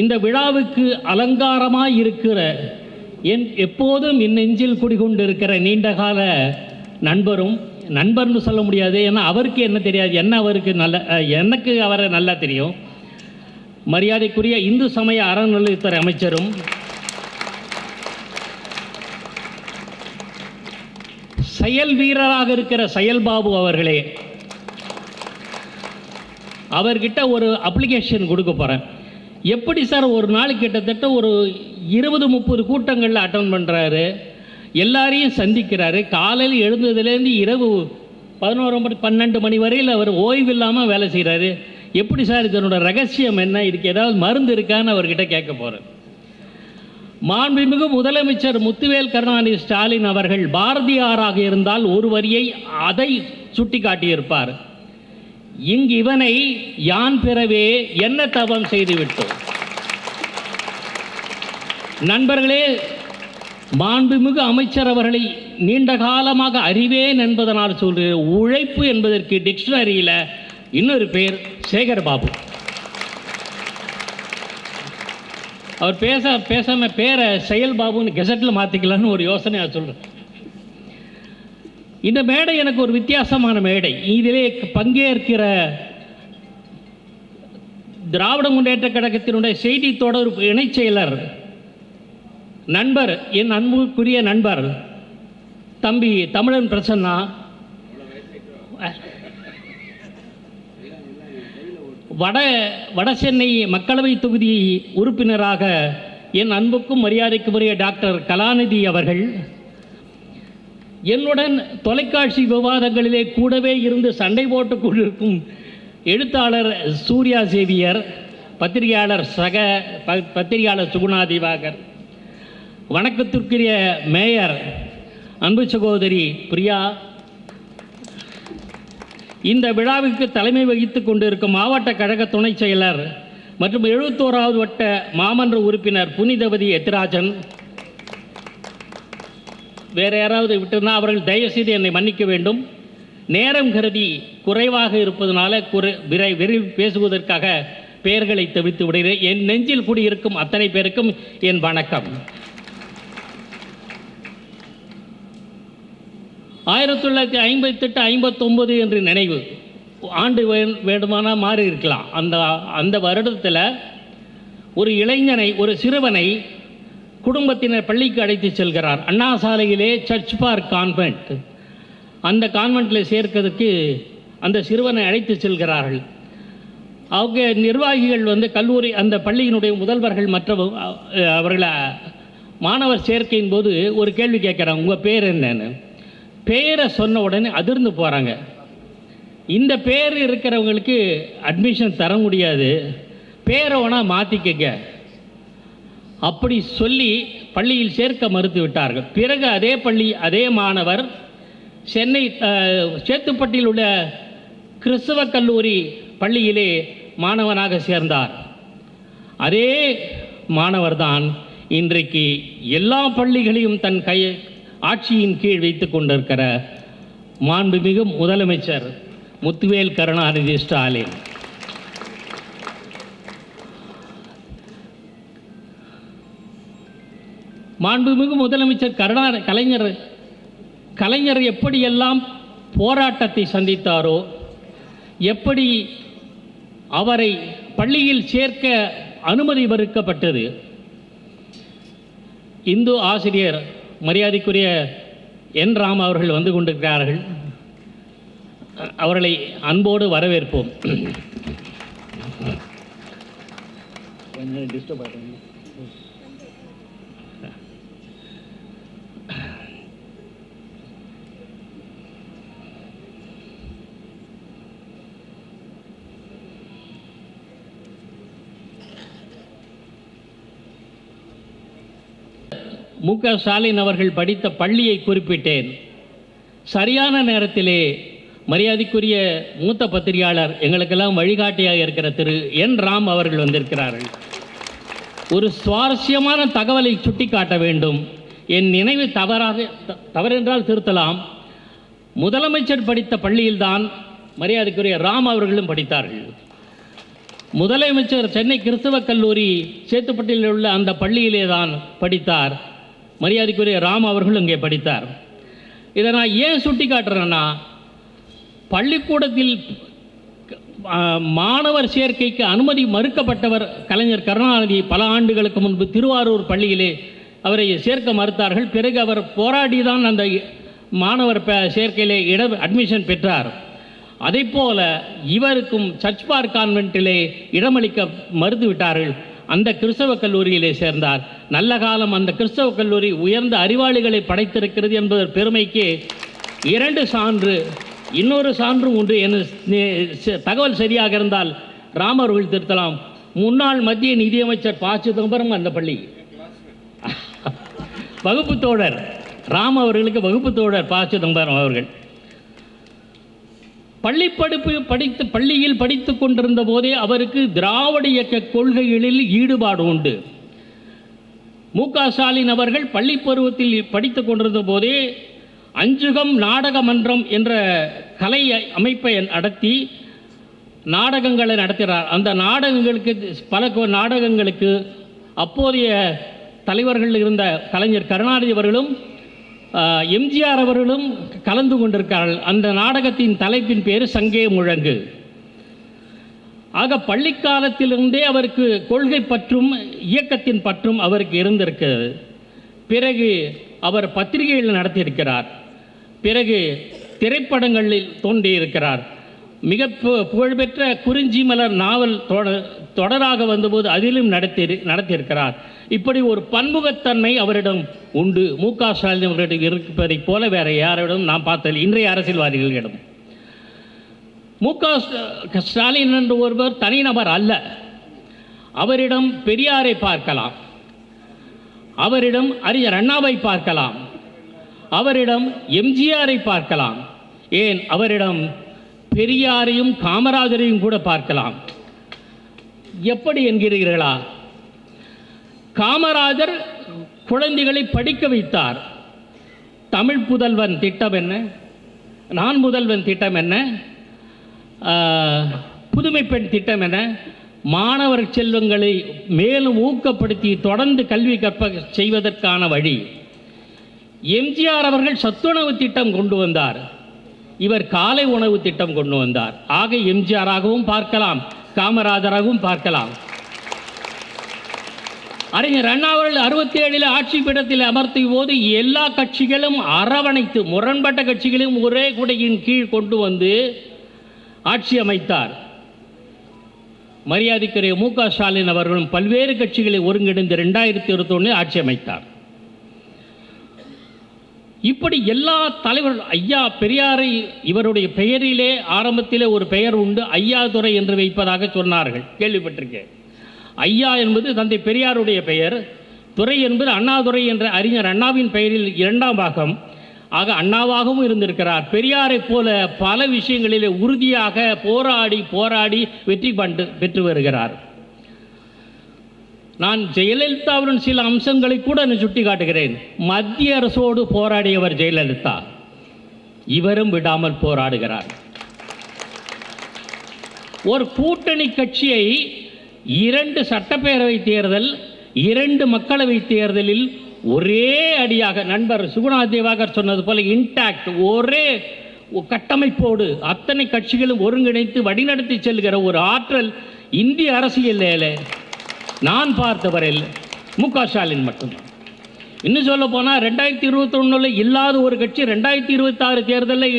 இந்த விழாவுக்கு அலங்காரமாய் இருக்கிற என் எப்போதும் என் நெஞ்சில் குடிகொண்டிருக்கிற நீண்டகால நண்பரும் நண்பர்னு சொல்ல முடியாது. ஏன்னா அவருக்கு என்ன தெரியாது. என்ன அவருக்கு நல்ல எனக்கு அவரை நல்லா தெரியும். மரியாதைக்குரிய இந்து சமய அறநிலையத்துறை அமைச்சரும் செயல் வீரராக இருக்கிற செயல்பாபு அவர்களே அவர்கிட்ட ஒரு அப்ளிகேஷன் கொடுக்க போகிறேன் எப்படி சார் ஒரு நாள் கிட்டத்தட்ட ஒரு இருபது முப்பது கூட்டங்களில் அட்டன் பண்ணுறாரு எல்லாரையும் சந்திக்கிறாரு. காலையில் எழுந்ததுலேருந்து இரவு பதினோரு மணி பன்னெண்டு மணி வரையில் அவர் ஓய்வு இல்லாமல் வேலை செய்கிறாரு எப்படி சார் இதனோட ரகசியம் என்ன? இதுக்கு ஏதாவது மருந்து இருக்கான்னு அவர்கிட்ட கேட்க போகிறேன் மாண்புமிகு முதலமைச்சர் முத்துவேல் கருணாநிதி ஸ்டாலின் அவர்கள் பாரதியாராக இருந்தால் ஒரு வரியை அதை சுட்டி காட்டியிருப்பார் இங்கு இவனை யான் பெறவே என்ன தவம் செய்துவிட்டோம் நண்பர்களே மாண்புமிகு அமைச்சர் அவர்களை நீண்ட காலமாக அறிவேன் என்பதனால் சொல்கிறேன் உழைப்பு என்பதற்கு டிக்ஷனரியில் இன்னொரு பேர் சேகர் பாபு. அவர் பேச பேசாம பேரை செயல் பாபுன்னு கெசட்டில் மாற்றிக்கலான்னு ஒரு யோசனை சொல்கிறேன் இந்த மேடை எனக்கு ஒரு வித்தியாசமான மேடை. இதிலே பங்கேற்கிற திராவிட முன்னேற்ற கழகத்தினுடைய செய்தி தொடர்பு இணைச் செயலர் நண்பர் என் அன்புக்குரிய நண்பர் தம்பி தமிழன் பிரசன்னா. வட வட சென்னை மக்களவை தொகுதி உறுப்பினராக என் அன்புக்கும் மரியாதைக்குரிய டாக்டர் கலாநிதி அவர்கள் என்னுடன் தொலைக்காட்சி விவாதங்களிலே கூடவே இருந்து சண்டை போட்டுக் கொண்டிருக்கும் எழுத்தாளர் சூர்யா சேவியர் பத்திரிகையாளர் சக ப- பத்திரிகையாளர் சுகுணா திவாகர் வணக்கத்திற்குரிய மேயர் அன்பு சகோதரி பிரியா இந்த விழாவிற்கு தலைமை வகித்துக் கொண்டிருக்கும் மாவட்ட கழக துணைச் செயலர் மற்றும் எழுபத்தோராவது வட்ட மாமன்ற உறுப்பினர் புனிதவதி எத்திராஜன் வேறு யாராவது விட்டுனா அவர்கள் தயவுசெய்து என்னை மன்னிக்க வேண்டும். நேரம் கருதி குறைவாக இருப்பதனால குறை விரை விரைவில் பேசுவதற்காக பெயர்களை தவிர்த்து விடுகிறேன். என் நெஞ்சில் குடியிருக்கும் அத்தனை பேருக்கும் என் வணக்கம். ஆயிரத்தி தொள்ளாயிரத்தி ஐம்பத்தெட்டு ஐம்பத்தொம்பது என்று நினைவு ஆண்டு வே- வேண்டுமானால் மாறி இருக்கலாம் அந்த அந்த வருடத்தில் ஒரு இளைஞனை ஒரு சிறுவனை குடும்பத்தினர் பள்ளிக்கு அழைத்து செல்கிறார். அண்ணா சாலையிலே சர்ச் பார்க் கான்வென்ட் அந்த கான்வென்ட்டில் சேர்க்கிறதுக்கு அந்த சிறுவனை அழைத்து செல்கிறார்கள். அவங்க நிர்வாகிகள் வந்து கல்லூரி அந்த பள்ளியினுடைய முதல்வர்கள் மற்ற அவர்களை மாணவர் சேர்க்கையின் போது ஒரு கேள்வி கேட்குறாங்க உங்கள் பேர் என்னன்னு? பேரை சொன்ன உடனே அதிர்ந்து போகிறாங்க இந்த பேர் இருக்கிறவங்களுக்கு அட்மிஷன் தர முடியாது. பேரை வேணால் மாற்றிக்கங்க அப்படி சொல்லி பள்ளியில் சேர்க்க மறுத்து விட்டார்கள். பிறகு அதே பள்ளி அதே மாணவர் சென்னை சேத்துப்பட்டியில் உள்ள கிறிஸ்தவ கல்லூரி பள்ளியிலே மாணவனாக சேர்ந்தார். அதே மாணவர்தான் இன்றைக்கு எல்லா பள்ளிகளையும் தன் கை ஆட்சியின் கீழ் வைத்து கொண்டிருக்கிற மாண்புமிகு முதலமைச்சர் முத்துவேல் கருணாநிதி ஸ்டாலின். மாண்புமிகு முதலமைச்சர் கருணா கலைஞர் கலைஞர் எப்படியெல்லாம் போராட்டத்தை சந்தித்தாரோ எப்படி அவரை பள்ளியில் சேர்க்க அனுமதி மறுக்கப்பட்டது இந்து ஆசிரியர் மரியாதைக்குரிய என் ராம் அவர்கள் வந்து கொண்டிருக்கிறார்கள். அவர்களை அன்போடு வரவேற்போம். மு க ஸ்டாலின் அவர்கள் படித்த பள்ளியை குறிப்பிட்டேன். சரியான நேரத்திலே மரியாதைக்குரிய மூத்த பத்திரிகையாளர் எங்களுக்கெல்லாம் வழிகாட்டியாக இருக்கிற திரு என் ராம் அவர்கள் வந்திருக்கிறார்கள். ஒரு சுவாரஸ்யமான தகவலை சுட்டிக்காட்ட வேண்டும். என் நினைவு தவறாக த- தவறென்றால் திருத்தலாம். முதலமைச்சர் படித்த பள்ளியில்தான் மரியாதைக்குரிய ராம் அவர்களும் படித்தார்கள். முதலமைச்சர் சென்னை கிறிஸ்தவ கல்லூரி சேத்துப்பட்டியில் உள்ள அந்த பள்ளியிலே தான் படித்தார். மரியாதைக்குரிய ராம் அவர்கள் இங்கே படித்தார். இதை நான் ஏன் சுட்டி காட்டுறேன்னா பள்ளிக்கூடத்தில் மாணவர் சேர்க்கைக்கு அனுமதி மறுக்கப்பட்டவர் கலைஞர் கருணாநிதி பல ஆண்டுகளுக்கு முன்பு திருவாரூர் பள்ளியிலே அவரை சேர்க்க மறுத்தார்கள். பிறகு அவர் போராடி தான் அந்த மாணவர் சேர்க்கையிலே இட அட்மிஷன் பெற்றார். அதைப்போல இவருக்கும் சர்ச் பார்க் கான்வென்ட்டிலே இடமளிக்க மறுத்து விட்டார்கள் அந்த கிறிஸ்தவ கல்லூரியிலே சேர்ந்தார். நல்ல காலம் அந்த கிறிஸ்தவ கல்லூரி உயர்ந்த அறிவாளிகளை படைத்திருக்கிறது என்பது பெருமைக்கு இரண்டு சான்று இன்னொரு சான்றும் உண்டு என தகவல் சரியாக இருந்தால் ராமர் திருத்தலாம். முன்னாள் மத்திய நிதியமைச்சர் ப. சிதம்பரம் அந்த பள்ளி. வகுப்பு தோழர் ராம் அவர்களுக்கு வகுப்பு தோழர் ப. சிதம்பரம் அவர்கள். பள்ளி படிப்பு படித்து பள்ளியில் படித்து கொண்டிருந்த போதே அவருக்கு திராவிட இயக்க கொள்கைகளில் ஈடுபாடு உண்டு. மு க ஸ்டாலின் அவர்கள் பள்ளி பருவத்தில் படித்து கொண்டிருந்த போதே அஞ்சுகம் நாடக மன்றம் என்ற கலை அமைப்பை நடத்தி நாடகங்களை நடத்துகிறார் அந்த நாடகங்களுக்கு பல நாடகங்களுக்கு அப்போதைய தலைவர்கள் இருந்த கலைஞர் கருணாநிதி அவர்களும் எம்ஜிஆர் அவர்களும் கலந்து கொண்டிருக்கிறார்கள். அந்த நாடகத்தின் தலைப்பின் பேர் சங்கே முழங்கு. ஆக பள்ளி காலத்திலிருந்தே அவருக்கு கொள்கை பற்றும் இயக்கத்தின் பற்றும் அவருக்கு இருந்திருக்கிறது. பிறகு அவர் பத்திரிகைகள் நடத்தியிருக்கிறார். பிறகு திரைப்படங்களில் தோன்றியிருக்கிறார். மிக பு- புகழ்பெற்ற குறிஞ்சி மலர் நாவல் தொட- தொடராக வந்தபோது அதிலும் நடத்தி நடத்தியிருக்கிறார். இப்படி ஒரு பன்முகத்தன்மை அவரிடம் உண்டு. மு க ஸ்டாலின் அவரிடம் இருப்பதைப் போல வேற யாரிடம் நாம் பார்த்ததில்லை இன்றைய அரசியல்வாதிகளிடம். மு க ஸ்டாலின் என்று ஒருவர் தனிநபர் அல்ல. அவரிடம் பெரியாரை பார்க்கலாம். அவரிடம் அறிஞர் அண்ணாவை பார்க்கலாம். அவரிடம் எம்ஜிஆரை பார்க்கலாம். ஏன்? அவரிடம் பெரியாரையும் காமராஜரையும் கூட பார்க்கலாம். எப்படி என்கிறீர்களா? காமராஜர் குழந்தைகளை படிக்க வைத்தார். தமிழ் புதல்வன் திட்டம் என்ன? நான் முதல்வன் திட்டம் என்ன? புதுமை பெண் திட்டம் என்ன? மாணவர் செல்வங்களை மேலும் ஊக்கப்படுத்தி தொடர்ந்து கல்வி கற்ப செய்வதற்கான வழி. எம்ஜிஆர் அவர்கள் சத்துணவு திட்டம் கொண்டு வந்தார். இவர் காலை உணவு திட்டம் கொண்டு வந்தார். ஆக எம்ஜிஆராகவும் பார்க்கலாம். காமராஜராகவும் பார்க்கலாம். அறிஞர் அண்ணா அவர்கள் அறுபத்தி ஏழில் ஆட்சி பீடத்தில் அமர்த்திய போது எல்லா கட்சிகளும் அரவணைத்து முரண்பட்ட கட்சிகளையும் ஒரே குடையின் கீழ் கொண்டு வந்து ஆட்சி அமைத்தார். மரியாதைக்குரிய மு க ஸ்டாலின் அவர்களும் பல்வேறு கட்சிகளை ஒருங்கிணைந்து ரெண்டாயிரத்தி இருபத்தொன்னு ஆட்சி அமைத்தார். இப்படி எல்லா தலைவர்கள் ஐயா பெரியாரை இவருடைய பெயரிலே ஆரம்பத்திலே ஒரு பெயர் உண்டு ஐயாதுரை என்று வைப்பதாக சொன்னார்கள். கேள்விப்பட்டிருக்கேன். ஐயா என்பது தந்தை பெரியாருடைய பெயர் துறை என்பது அண்ணாதுரை என்ற அறிஞர் அண்ணாவின் பெயரில் இரண்டாம் பாகம். ஆக அண்ணாவாகவும் இருந்திருக்கிறார். பெரியாரைப் போல பல விஷயங்களிலே உறுதியாக போராடி போராடி வெற்றி பண்டு பெற்று வருகிறார். நான் ஜெயலலிதாவின் சில அம்சங்களை கூட நான் சுட்டி காட்டுகிறேன். மத்திய அரசோடு போராடியவர் ஜெயலலிதா. இவரும் விடாமல் போராடுகிறார். ஒரு கூட்டணி கட்சியை இரண்டு சட்டப்பேரவை தேர்தல் இரண்டு மக்களவை தேர்தலில் ஒரே அடியாக நண்பர் சுகுணா தேவாகர் சொன்னது போல இன்டாக்ட் ஒரே கட்டமைப்போடு அத்தனை கட்சிகளும் ஒருங்கிணைத்து வழிநடத்தி செல்கிற ஒரு ஆற்றல் இந்திய அரசியலில் நான் பார்த்தவரையில் மு க. ஸ்டாலின் மட்டும்தான் இன்னும் சொல்ல போனால் ரெண்டாயிரத்தி இருபத்தொன்னில் இல்லாத ஒரு கட்சி ரெண்டாயிரத்தி இருபத்தாறு தேர்தலில்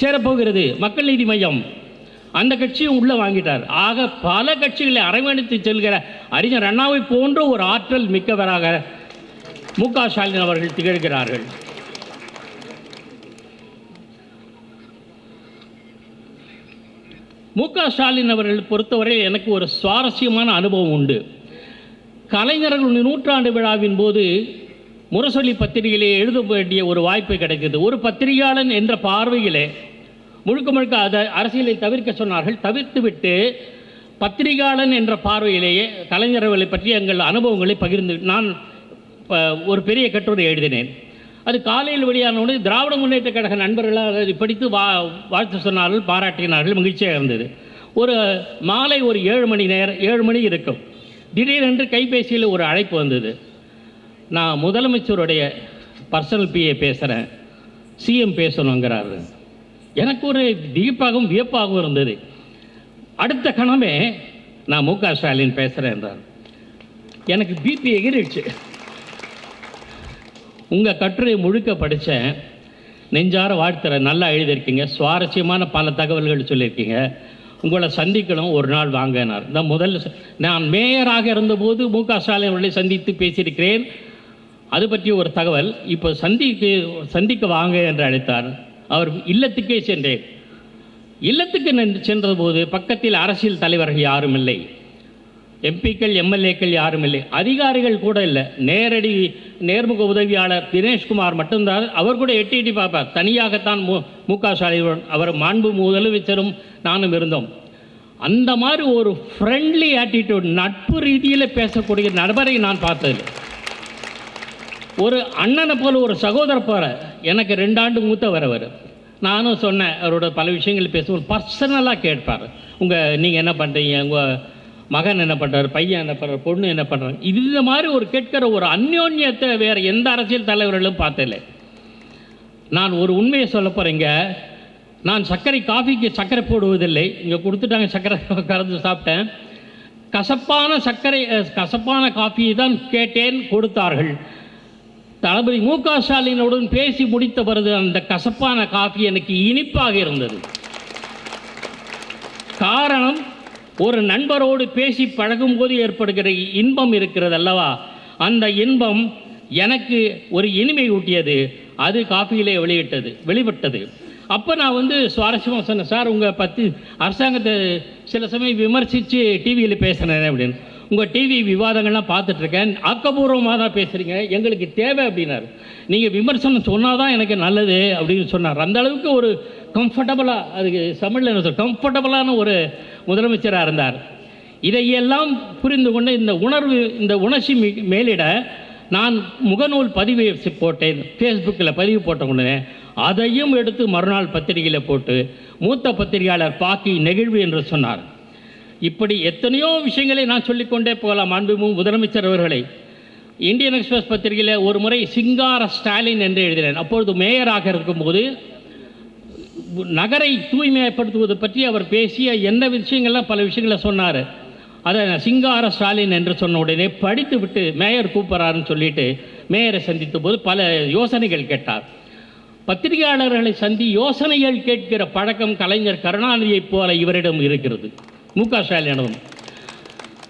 சேரப்போகிறது மக்கள் நீதி மையம். அந்த கட்சியும் உள்ளே வாங்கிட்டார். ஆக பல கட்சிகளை அரவணைத்து செல்கிற அறிஞர் அண்ணாவை போன்ற ஒரு ஆற்றல் மிக்கவராக மு க. ஸ்டாலின் அவர்கள் திகழ்கிறார்கள். மு க ஸ்டாலின் அவர்கள் பொறுத்தவரை எனக்கு ஒரு சுவாரஸ்யமான அனுபவம் உண்டு. கலைஞர்கள் நூற்றாண்டு விழாவின் போது முரசொலி பத்திரிகையிலே எழுத வேண்டிய ஒரு வாய்ப்பு கிடைக்கிறது ஒரு பத்திரிகையாளன் என்ற பார்வையிலே முழுக்க முழுக்க அதை அரசியலை தவிர்க்க சொன்னார்கள். தவிர்த்துவிட்டு பத்திரிகையாளன் என்ற பார்வையிலேயே கலைஞர்களை பற்றி எங்கள் அனுபவங்களை பகிர்ந்து நான் ப- ஒரு பெரிய கட்டுரை எழுதினேன். அது காலையில் வெளியான உடனே திராவிட முன்னேற்ற கழக நண்பர்களாக அதை படித்து வா வாழ்த்து சொன்னார்கள் பாராட்டினார்கள் மகிழ்ச்சியாக இருந்தது. ஒரு மாலை ஒரு ஏழு மணி நேரம் ஏழு மணி இருக்கும். திடீரென்று கைபேசியில் ஒரு அழைப்பு வந்தது. நான் முதலமைச்சருடைய பர்சனல் பிஏ பேசுகிறேன் சிஎம் பேசணுங்கிறாரு. எனக்கு ஒரு திகிப்பாகவும் வியப்பாகவும் இருந்தது. அடுத்த கணமே நான் மு க ஸ்டாலின் பேசுகிறேன் என்றார். எனக்கு பிபி எகிரிடுச்சு உங்கள் கட்டுரை முழுக்க படித்தேன் நெஞ்சார வாழ்த்துறேன் நல்லா எழுதியிருக்கீங்க. சுவாரஸ்யமான பல தகவல்கள் சொல்லியிருக்கீங்க. உங்களை சந்திக்கணும் ஒரு நாள் வாங்கினார் நான் முதல் நான் மேயராக இருந்தபோது மு க ஸ்டாலின் அவர்களை சந்தித்து பேசியிருக்கிறேன். அது பற்றி ஒரு தகவல் இப்போ சந்திக்கு சந்திக்க வாங்க என்று அழைத்தார். அவர் இல்லத்துக்கே சென்றேன். இல்லத்துக்கு சென்றபோது பக்கத்தில் அரசியல் தலைவர்கள் யாரும் இல்லை. எம்பிக்கள் எம்எல்ஏக்கள் யாரும் இல்லை. அதிகாரிகள் கூட இல்லை. நேரடி நேர்முக உதவியாளர் தினேஷ்குமார் மட்டும்தான். அவர் கூட எட்டி எட்டி பார்ப்பார். தனியாகத்தான் மு மு க ஸ்டாலின் அவர் மாண்பு முதலமைச்சரும் நானும் இருந்தோம். அந்த மாதிரி ஒரு ஃப்ரெண்ட்லி ஆட்டிடியூட் நட்பு ரீதியில் பேசக்கூடிய நபரை நான் பார்த்தது ஒரு அண்ணனை போல ஒரு சகோதர போல எனக்கு ரெண்டாண்டு மூத்தவர் அவர் நானும் சொன்னேன் அவரோட பல விஷயங்கள் பேசுவோம் பர்சனலாக கேட்பார். உங்கள் நீங்கள் என்ன பண்ணுறீங்க உங்கள் மகன் என்ன பண்ணுறாரு பையன் என்ன பண்ணுறாரு பொண்ணு என்ன பண்ணுறாங்க இது இந்த மாதிரி ஒரு கேட்கிற ஒரு அந்யோன்யத்தை வேறு எந்த அரசியல் தலைவர்களும் பார்த்ததில்லை. நான் ஒரு உண்மையை சொல்ல போகிறேங்க நான் சர்க்கரை காஃபிக்கு சர்க்கரை போடுவதில்லை. இங்கே கொடுத்துட்டாங்க சர்க்கரை கறந்து சாப்பிட்டேன். கசப்பான சர்க்கரை கசப்பான காஃபியை தான் கேட்டேன் கொடுத்தார்கள். தளபதி மு க ஸ்டாலினுடன் பேசி முடித்த பிறகு அந்த கசப்பான காஃபி எனக்கு இனிப்பாக இருந்தது. காரணம் ஒரு நண்பரோடு பேசி பழகும்போது ஏற்படுகிற இன்பம் இருக்கிறது அல்லவா அந்த இன்பம் எனக்கு ஒரு இனிமை ஊட்டியது. அது காஃபியிலே வெளியிட்டது வெளிப்பட்டது. அப்போ நான் வந்து சுவாரஸ்யமாக சொன்னேன் சார் உங்கள் பற்றி அரசாங்கத்தை சில சமயம் விமர்சித்து டிவியில் பேசுகிறேன் அப்படின்னு. உங்கள் டிவி விவாதங்கள்லாம் பார்த்துட்ருக்கேன். ஆக்கப்பூர்வமாக தான் பேசுகிறீங்க எங்களுக்கு தேவை அப்படின்னாரு. நீங்கள் விமர்சனம் சொன்னால் தான் எனக்கு நல்லது அப்படின்னு சொன்னார். அந்த அளவுக்கு ஒரு கம்ஃபர்டபுளாக அதுக்கு தமிழில் என்ன சொல் கம்ஃபர்டபுளான ஒரு முதலமைச்சராக இருந்தார். இதையெல்லாம் புரிந்து கொண்டு இந்த உணர்வு இந்த உணர்ச்சி மேலிட நான் முகநூல் பதிவு போட்டேன். ஃபேஸ்புக்கில் பதிவு போட்ட உடனே அதையும் எடுத்து மறுநாள் பத்திரிகையில் போட்டு மூத்த பத்திரிகையாளர் பாக்கி நெகிழ்வு என்று சொன்னார். இப்படி எத்தனையோ விஷயங்களை நான் சொல்லிக்கொண்டே போகலாம் அன்புமு முதலமைச்சர் அவர்களை. இந்தியன் எக்ஸ்பிரஸ் பத்திரிகையில் ஒரு முறை சிங்கார ஸ்டாலின் என்று எழுதினேன். அப்பொழுது மேயராக இருக்கும்போது நகரை தூய்மைப்படுத்துவது பற்றி அவர் பேசிய என்ன விஷயங்கள்லாம் பல விஷயங்களை சொன்னார். அதை சிங்கார ஸ்டாலின் என்று சொன்ன உடனே படித்து விட்டு மேயர் கூப்பிட்றாருன்னு சொல்லிட்டு மேயரை சந்தித்த போது பல யோசனைகள் கேட்டார். பத்திரிகையாளர்களை சந்தி யோசனைகள் கேட்கிற பழக்கம் கலைஞர் கருணாநிதியைப் போல இவரிடம் இருக்கிறது. மு க ஸ்டாலினிடம்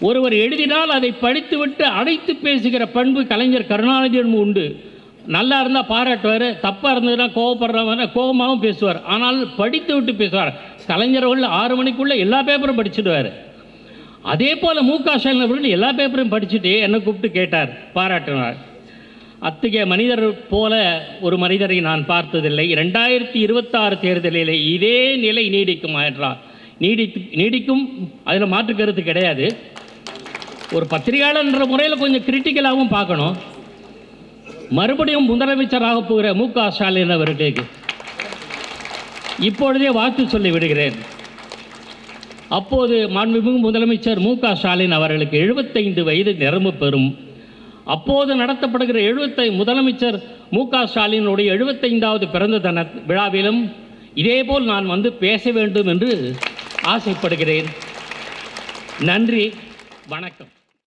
ஒருவர் எழுதினால் அதை படித்துவிட்டு அடைத்து பேசுகிற பண்பு கலைஞர் கருணாநிதியிடம் உண்டு. நல்லா இருந்தால் பாராட்டுவார் தப்பாக இருந்ததுன்னா கோவப்படுறவங்க கோபமாகவும் பேசுவார். ஆனால் படித்து விட்டு பேசுவார். கலைஞர் ஆறு மணிக்குள்ளே எல்லா பேப்பரும் படிச்சுடுவார். அதே போல் மு க ஸ்டாலின் அவர்கள் எல்லா பேப்பரையும் படிச்சுட்டு என்னை கூப்பிட்டு கேட்டார் பாராட்டினார். அத்தகைய மனிதர் போல ஒரு மனிதரை நான் பார்த்ததில்லை. ரெண்டாயிரத்தி இருபத்தாறு தேர்தலில் இதே நிலை நீடிக்கும் என்றார். நீடித்து நீடிக்கும் அதில் மாற்று கருத்து கிடையாது. ஒரு பத்திரிகையாளர்ன்ற முறையில் கொஞ்சம் கிரிட்டிக்கலாகவும் பார்க்கணும். மறுபடியும் முதலமைச்சராக போகிற மு க ஸ்டாலின் அவர்களுக்கு இப்பொழுதே வாழ்த்து சொல்லி விடுகிறேன். அப்போது மாண்புமிகு முதலமைச்சர் மு க ஸ்டாலின் அவர்களுக்கு எழுபத்தைந்து வயது நிரம்பு பெறும். அப்போது நடத்தப்படுகிற எழுபத்தை முதலமைச்சர் மு க ஸ்டாலினுடைய எழுபத்தைந்தாவது பிறந்த தன விழாவிலும் இதேபோல் நான் வந்து பேச வேண்டும் என்று ஆசைப்படுகிறேன். நன்றி வணக்கம்.